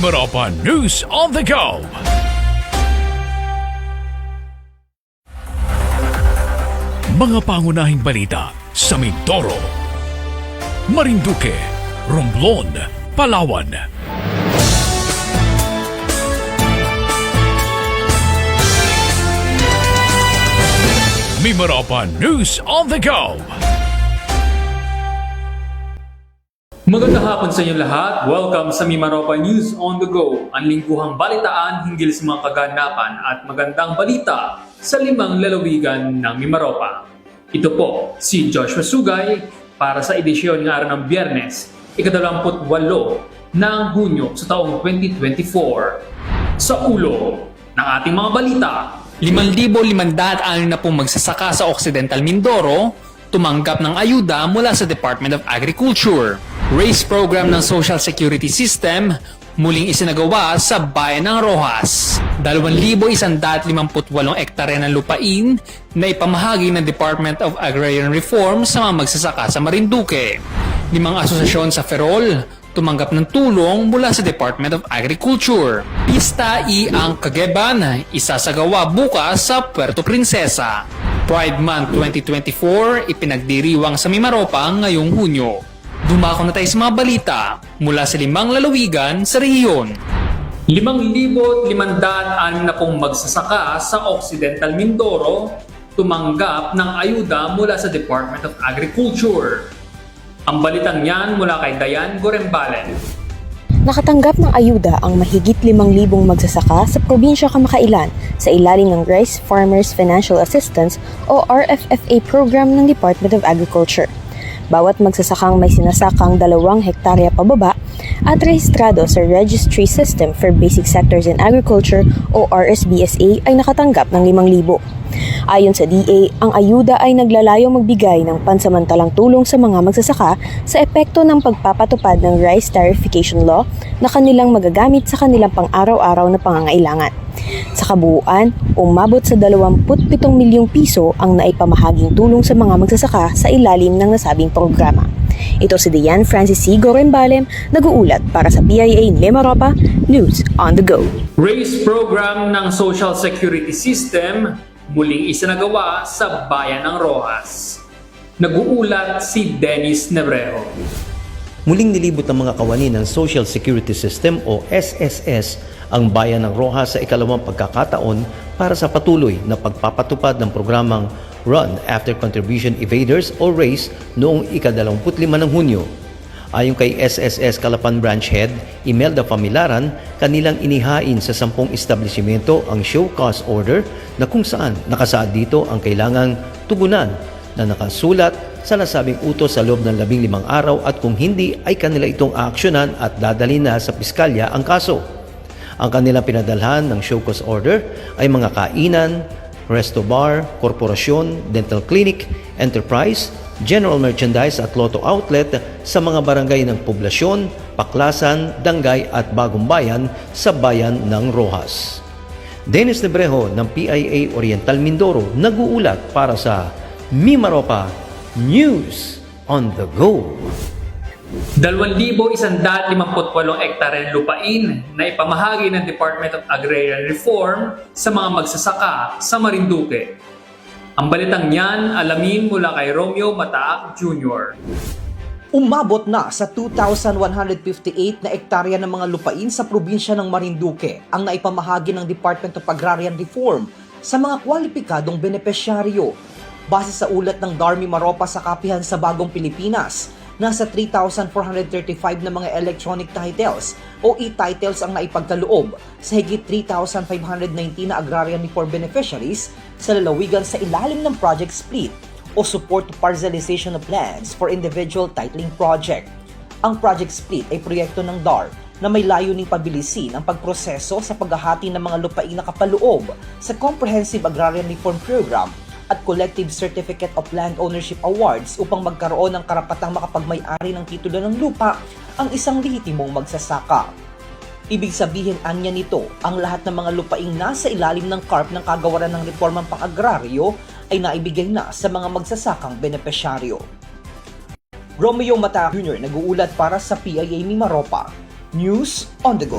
Mimaropa News on the Go! Mga pangunahing balita sa Mindoro, Marinduque, Romblon, Palawan. Mimaropa News on the Go! Magandang hapon sa inyo lahat. Welcome sa Mimaropa News on the Go, ang lingguhang balitaan hinggil sa mga kaganapan at magandang balita sa limang lalawigan ng Mimaropa. Ito po si Joshua Sugay para sa edisyon ng araw ng Biyernes, ikadalawamput-walo ng Hunyo sa taong 2024. Sa ulo ng ating mga balita, 5,500 na pong magsasaka sa Occidental Mindoro tumanggap ng ayuda mula sa Department of Agriculture. Race program ng Social Security System muling isinagawa sa Bayan ng Rojas. 2,158 ektarya ng lupain na ipamahagi ng Department of Agrarian Reform sa mga magsasaka sa Marinduque. Limang asosasyon sa Ferrol tumanggap ng tulong mula sa Department of Agriculture. Pista i ang Kageban, isasagawa bukas sa Puerto Princesa. Pride Month 2024 ipinagdiriwang sa Mimaropa ngayong Hunyo. Dumako na tayo sa mga balita mula sa limang lalawigan sa rehiyon. 5,500 na pong magsasaka sa Occidental Mindoro tumanggap ng ayuda mula sa Department of Agriculture. Ang balitang yan mula kay Dayan Gorembalen. Nakatanggap ng ayuda ang mahigit 5,000 magsasaka sa probinsya Kamakailan sa ilalim ng Rice Farmers Financial Assistance o RFFA program ng Department of Agriculture. Bawat magsasakang may sinasakang dalawang hektarya pababa at rehistrado sa Registry System for Basic Sectors in Agriculture o RSBSA ay nakatanggap ng 5,000. Ayon sa DA, ang ayuda ay naglalayong magbigay ng pansamantalang tulong sa mga magsasaka sa epekto ng pagpapatupad ng Rice Tarification Law na kanilang magagamit sa kanilang pang-araw-araw na pangangailangan. Sa kabuuan, umabot sa 27 milyong piso ang naipamahaging tulong sa mga magsasaka sa ilalim ng nasabing programa. Ito si Diane Francis C. Gorembalem, nag-uulat para sa PIA Mimaropa News on the Go. Race program ng Social Security System muling isinagawa sa Bayan ng Rojas. Nag-uulat si Dennis Nebrero. Muling nilibot ng mga kawani ng Social Security System o SSS ang bayan ng Rojas sa ikalawang pagkakataon para sa patuloy na pagpapatupad ng programang Run After Contribution Evaders o RACE noong ika-25 ng Hunyo. Ayon kay SSS Calapan Branch Head, Imelda Pamilaran, kanilang inihain sa sampung establishmento ang show cause order na kung saan nakasaad dito ang kailangang tugunan na nakasulat sa nasabing utos sa loob ng labing limang araw at kung hindi ay kanila itong aaksyonan at dadalhin na sa piskalya ang kaso. Ang kanilang pinadalhan ng show cause order ay mga kainan, resto bar, korporasyon, dental clinic, enterprise, general merchandise at lotto outlet sa mga barangay ng Poblasyon, Paklasan, Dangay at Bagong Bayan sa bayan ng Rojas. Dennis Nebrejo ng PIA Oriental Mindoro nag-uulat para sa Mimaropa News on the Go. 2,158 ektarya ng lupain na ipamahagi ng Department of Agrarian Reform sa mga magsasaka sa Marinduque. Ang balitang yan, alamin mula kay Romeo Mataak Jr. Umabot na sa 2,158 na ektarya ng mga lupain sa probinsya ng Marinduque ang naipamahagi ng Department of Agrarian Reform sa mga kwalipikadong benepisyaryo. Base sa ulat ng Darmi Maropa sa Kapihan sa Bagong Pilipinas, nasa 3,435 na mga electronic titles o e-titles ang naipagkaloob sa higit 3,519 na agrarian reform beneficiaries sa lalawigan sa ilalim ng Project Split o support to parcelization of lands for individual titling project. Ang Project Split ay proyekto ng DAR na may layuning pabilisin ang pagproseso sa paghahati ng mga lupaing nakapaloob sa Comprehensive Agrarian Reform Program at Collective Certificate of Land Ownership Awards upang magkaroon ng karapatang makapagmay-ari ng titulo ng lupa ang isang lehitimong magsasaka. Ibig sabihin anya nito, ang lahat ng mga lupaing nasa ilalim ng CARP ng kagawaran ng reformang pang-agraryo ay naibigay na sa mga magsasakang benepisyaryo. Romeo Mata Jr. nag-uulat para sa PIA Mimaropa. News on the go.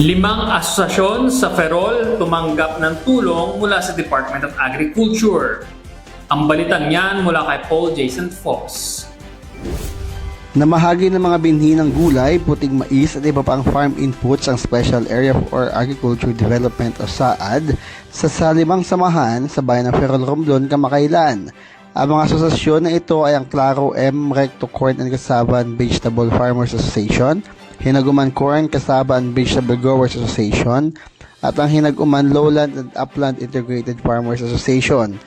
Limang asosasyon sa Ferrol tumanggap ng tulong mula sa Department of Agriculture. Ang balitang yan mula kay Paul Jason Foss. Namahagi ng mga binhi ng gulay, puting mais at iba pang farm inputs ang Special Area for Agriculture Development o SAAD sa salimang samahan sa bayan ng Ferrol Romblon, Kamakailan. Ang mga asosasyon na ito ay ang Claro M. Recto Corn and Casaban Vegetable Farmers Association, Hinaguman Corn, Casaban Vegetable Growers Association, at ang Hinaguman Lowland and Upland Integrated Farmers Association.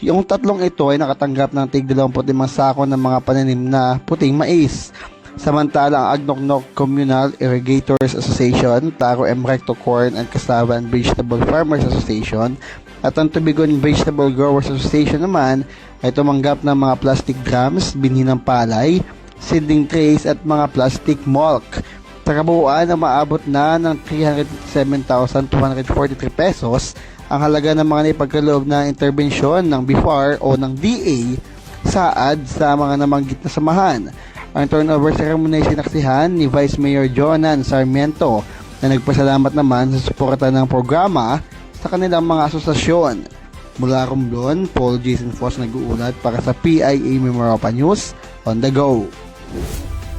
Yung tatlong ito ay nakatanggap ng tig 25 sako ng mga pananim na puting mais. Samantala ang Agnoknok Communal Irrigators Association, Taro M. Recto Corn and Casaban Vegetable Farmers Association at ang Tubigon Vegetable Growers Association naman ay tumanggap ng mga plastic drums, binhi ng palay, seedling trays at mga plastic mulch. Sa kabuuan na maabot na ng 307,243 pesos ang halaga ng mga naipagkaloob na interbensyon ng BIFAR o ng DA saad sa mga namanggit na samahan. Ang turnover ceremony ay sinaksihan ni Vice Mayor Jonan Sarmiento na nagpasalamat naman sa suporta ng programa sa kanilang mga asosasyon. Mula Romblon, Paul Jason Foss nag-uulat para sa PIA Memorapa News on the go.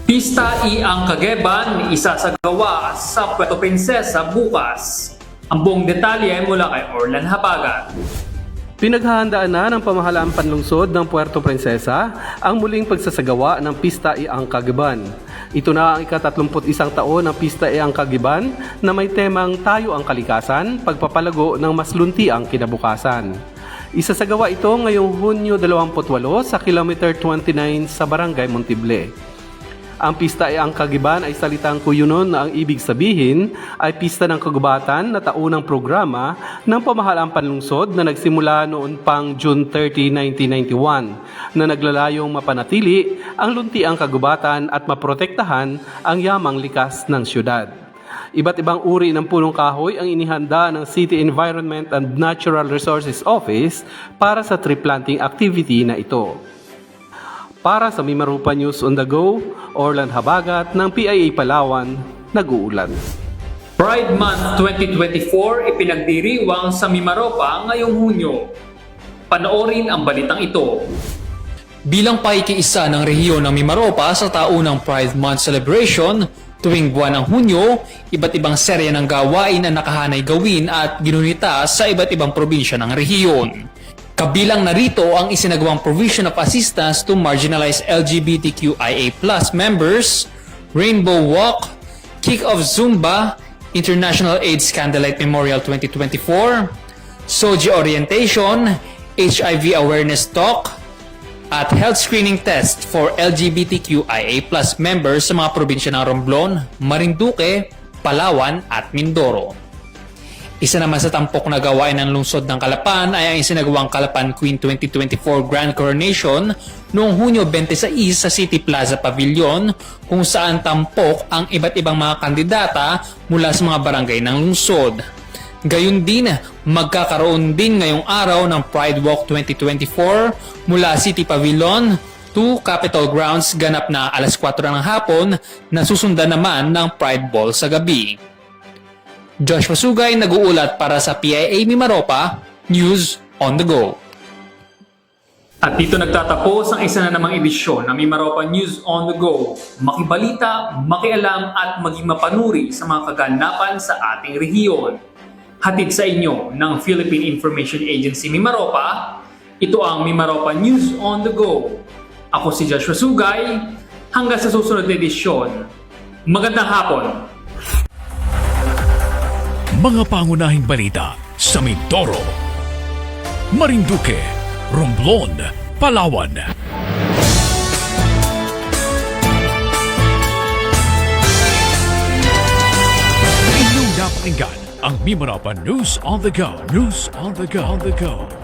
Pista Iang Kageban isasagawa sa Puerto Princesa bukas. Ang buong detalye mula kay Orlan Habagat. Pinaghahandaan na ng pamahalaang panlungsod ng Puerto Princesa ang muling pagsasagawa ng Pista Iang Kagiban. Ito na ang ika-31 taon ng Pista Iang Kagiban na may temang Tayo ang Kalikasan, Pagpapalago ng Mas Lunti ang Kinabukasan. Isasagawa ito ngayong Hunyo 28 sa Kilometer 29 sa Barangay Montible. Ang pista ay ang kagiban ay salitang kuyunon na ang ibig sabihin ay pista ng kagubatan na taunang programa ng pamahalaan panlungsod na nagsimula noon pang June 30, 1991 na naglalayong mapanatili ang luntiang kagubatan at maprotektahan ang yamang likas ng syudad. Iba't ibang uri ng punong kahoy ang inihanda ng City Environment and Natural Resources Office para sa tree planting activity na ito. Para sa Mimarupa News on the Go, Orland Habagat ng PIA Palawan, nag-uulan. Pride Month 2024 ipinagdiriwang sa Mimaropa ngayong Hunyo. Panoorin ang balitang ito. Bilang pakikiisa ng rehiyon ng Mimaropa sa taunang Pride Month celebration, tuwing buwan ng Hunyo, iba't ibang serya ng gawain ang nakahanay gawin at ginunita sa iba't ibang probinsya ng rehiyon. Kabilang narito ang isinagawang provision of assistance to marginalized LGBTQIA members, Rainbow Walk, Kick-Off Zumba, International AIDS Candlelight Memorial 2024, Soji Orientation, HIV Awareness Talk, at health screening test for LGBTQIA members sa mga probinsya ng Romblon, Marinduque, Palawan at Mindoro. Isa naman sa tampok na gawain ng lungsod ng Kalapan ay ang isinagawang Kalapan Queen 2024 Grand Coronation noong Hunyo 26 sa City Plaza Pavilion kung saan tampok ang iba't ibang mga kandidata mula sa mga barangay ng lungsod. Gayun din, magkakaroon din ngayong araw ng Pride Walk 2024 mula City Pavilion to Capitol Grounds ganap na alas 4 ng hapon na susundan naman ng Pride Ball sa gabi. Joshua Sugay nag-uulat para sa PIA Mimaropa, News on the Go. At dito nagtatapos ang isa na namang edisyon ng Mimaropa News on the Go. Makibalita, makialam at maging mapanuri sa mga kaganapan sa ating rehiyon. Hatid sa inyo ng Philippine Information Agency Mimaropa, ito ang Mimaropa News on the Go. Ako si Joshua Sugay, hanggang sa susunod na edisyon. Magandang hapon! Mga pangunahing balita sa Mindoro, Marinduque, Romblon, Palawan. Inyong napakinggan ang Mimarapan News on the Go. News on the Go. On the Go.